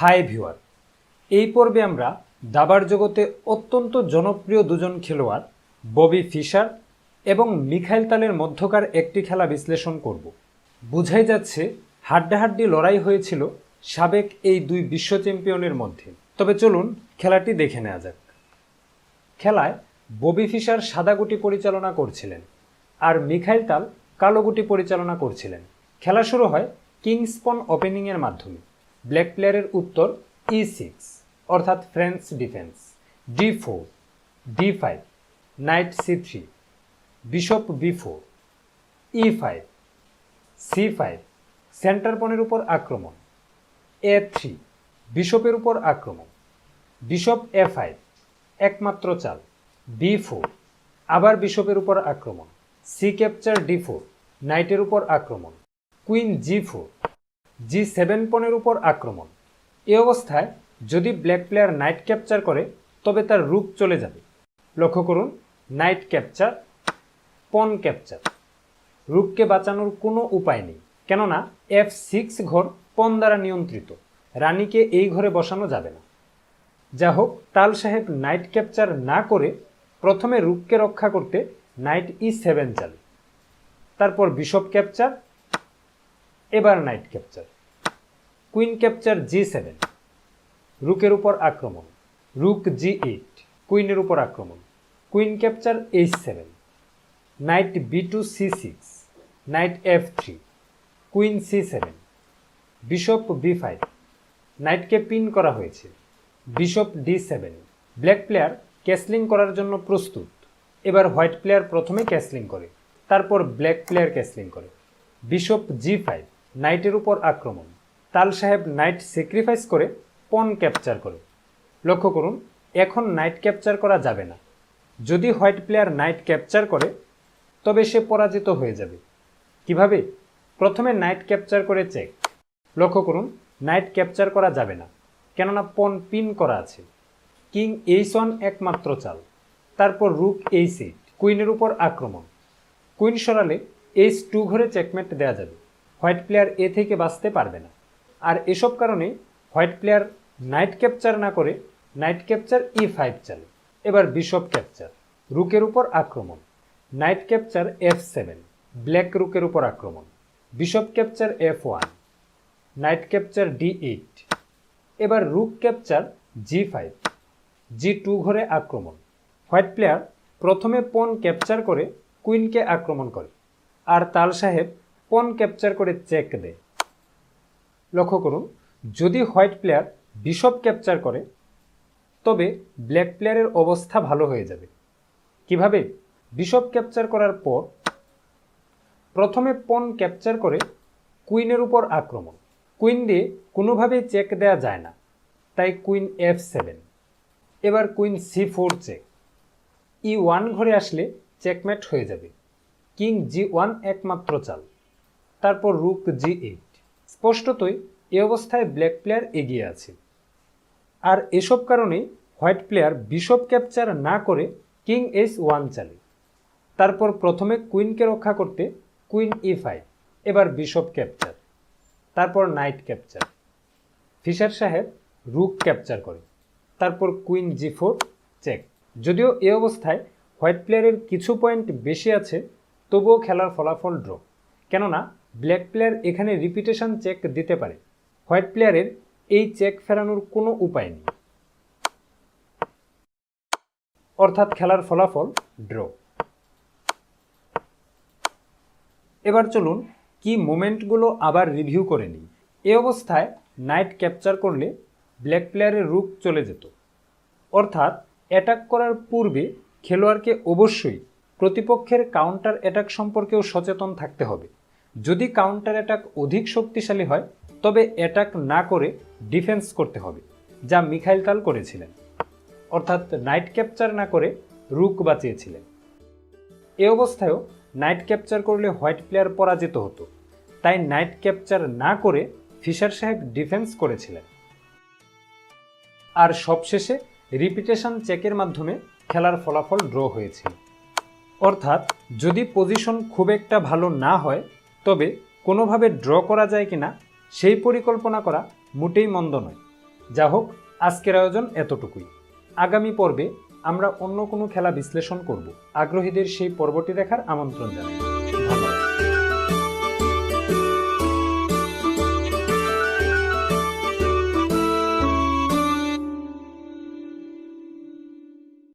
High viewer এই পর্বে আমরা দাবার জগতে অত্যন্ত জনপ্রিয় দুজন খেলোয়াড়, ববি ফিশার এবং মিখাইল তালের মধ্যকার একটি খেলা বিশ্লেষণ করব। বোঝাই যাচ্ছে, হাড্ডাহাড্ডি লড়াই হয়েছিল সাবেক এই দুই বিশ্ব চ্যাম্পিয়নের মধ্যে। তবে চলুন খেলাটি দেখে নেওয়া যাক। খেলায় ববি ফিশার সাদা গুটি পরিচালনা করছিলেন আর মিখাইল তাল কালো গুটি পরিচালনা করছিলেন। খেলা শুরু হয় কিংসপন ওপেনিংয়ের মাধ্যমে। ব্ল্যাক প্লেয়ারের উত্তর ই সিক্স অর্থাৎ French defence D four D five knight C three bishop B four E five C five centre পনেরো উপর আক্রমণ। এ থ্রি বিশপের উপর আক্রমণ। বিশপ এ ফাইভ একমাত্র চাল। বি ফোর আবার বিশপের উপর আক্রমণ। সি ক্যাপচার ডি ফোর নাইটের উপর আক্রমণ। Queen G four G seven পনেরো উপর আক্রমণ। এ অবস্থায় যদি ব্ল্যাক প্লেয়ার নাইট ক্যাপচার করে, তবে তার রূপ চলে যাবে। লক্ষ্য করুন, নাইট ক্যাপচার, পন ক্যাপচার। রূপকে বাঁচানোর কোনো উপায় নেই, কেননা এফ সিক্স ঘর পন দ্বারা নিয়ন্ত্রিত। রানীকে এই ঘরে বসানো যাবে না। যা হোক তাল সাহেব নাইট ক্যাপচার না করে প্রথমে রূপকে রক্ষা করতে নাইট ই সেভেন চালে। তারপর বিশপ ক্যাপচার এবার knight capture queen capture G seven রুকের উপর আক্রমণ. রুক জি এইট কুইনের উপর আক্রমণ. Queen capture H seven knight B two C six knight F three queen C seven bishop B five নাইটকে pin করা হয়েছে। Bishop D seven black player castling করার জন্য প্রস্তুত। এবার হোয়াইট প্লেয়ার প্রথমে ক্যাসলিং করে, তারপর ব্ল্যাক প্লেয়ার ক্যাসলিং করে। বিশপ জি ফাইভ নাইটের উপর আক্রমণ। তাল সাহেব নাইট স্যাক্রিফাইস করে পন ক্যাপচার করে। লক্ষ্য করুন, এখন নাইট ক্যাপচার করা যাবে না। যদি হোয়াইট প্লেয়ার নাইট ক্যাপচার করে, তবে সে পরাজিত হয়ে যাবে। কীভাবে? প্রথমে নাইট ক্যাপচার করে চেক। লক্ষ্য করুন, নাইট ক্যাপচার করা যাবে না, কেননা পন পিন করা আছে। কিং এইচ ওয়ান একমাত্র চাল। তারপর রুক এইচ এইট কুইনের উপর আক্রমণ। কুইন সরালে এইচ টু ঘরে চেকমেট দেওয়া যাবে। হোয়াইট প্লেয়ার এ থেকে বাঁচতে পারবে না। আর এসব কারণে হোয়াইট প্লেয়ার নাইট ক্যাপচার না করে নাইট ক্যাপচার ই ফাইভ চালে। এবার বিশপ ক্যাপচার, রুকের উপর আক্রমণ। Knight capture F seven, black রুকের উপর আক্রমণ। Bishop capture F one, knight capture D eight. এবার rook capture G five, G two ঘরে আক্রমণ। হোয়াইট প্লেয়ার প্রথমে পন ক্যাপচার করে কুইনকে আক্রমণ করে। আর তাল সাহেব পন ক্যাপচার করে চেক দেয়? লক্ষ্য করুন, যদি হোয়াইট প্লেয়ার বিশপ ক্যাপচার করে, তবে ব্ল্যাক প্লেয়ারের অবস্থা ভালো হয়ে যাবে। কীভাবে? বিশপ ক্যাপচার করার পর প্রথমে পন ক্যাপচার করে কুইনের উপর আক্রমণ। কুইন দিয়ে কোনোভাবেই চেক দেওয়া যায় না। তাই কুইন এফ সেভেন এবার queen C four check E one ঘরে আসলে চেকমেট হয়ে যাবে। কিং জি ওয়ান একমাত্র চাল। তারপর রুক জি এইট। স্পষ্টতই এ অবস্থায় ব্ল্যাক প্লেয়ার এগিয়ে আছে। আর এসব কারণেই হোয়াইট প্লেয়ার বিশপ ক্যাপচার না করে কিং এস ওয়ান চালে। তারপর প্রথমে কুইনকে রক্ষা করতে কুইন ই ফাইভ, এবার বিশপ ক্যাপচার, তারপর নাইট ক্যাপচার। ফিশার সাহেব রুক ক্যাপচার করে, তারপর কুইন জি ফোর চেক। যদিও এ অবস্থায় হোয়াইট প্লেয়ারের কিছু পয়েন্ট বেশি আছে, তবুও খেলার ফলাফল ড্র। কেননা ব্ল্যাক প্লেয়ার এখানে রিপিটেশন চেক দিতে পারে। হোয়াইট প্লেয়ারের এই চেক ফেরানোর কোনো উপায় নেই। অর্থাৎ খেলার ফলাফল ড্র। এবার চলুন কি মোমেন্টগুলো আবার রিভিউ করে নিই। এ অবস্থায় নাইট ক্যাপচার করলে ব্ল্যাক প্লেয়ারের রূপ চলে যেত। অর্থাৎ অ্যাটাক করার পূর্বে খেলোয়াড়কে অবশ্যই প্রতিপক্ষের কাউন্টার অ্যাটাক সম্পর্কেও সচেতন থাকতে হবে। যদি কাউন্টার অ্যাটাক অধিক শক্তিশালী হয়, তবে অ্যাটাক না করে ডিফেন্স করতে হবে, যা মিখাইল তাল করেছিলেন। অর্থাৎ নাইট ক্যাপচার না করে রুক বাঁচিয়েছিলেন। এ অবস্থায়ও নাইট ক্যাপচার করলে হোয়াইট প্লেয়ার পরাজিত হতো। তাই নাইট ক্যাপচার না করে ফিশার সাহেব ডিফেন্স করেছিলেন। আর সবশেষে রিপিটেশন চেকের মাধ্যমে খেলার ফলাফল ড্র হয়েছিল। অর্থাৎ যদি পজিশন খুব একটা ভালো না হয় তবে কোনোভাবে ড্র করা যায় কিনা সেই পরিকল্পনা করা মোটেই মন্দ নয়। যা হোক, আজকের আয়োজন এতটুকুই। আগামী পর্বে আমরা অন্য কোনো খেলা বিশ্লেষণ করব। আগ্রহীদের সেই পর্বটি দেখার আমন্ত্রণ জানাই।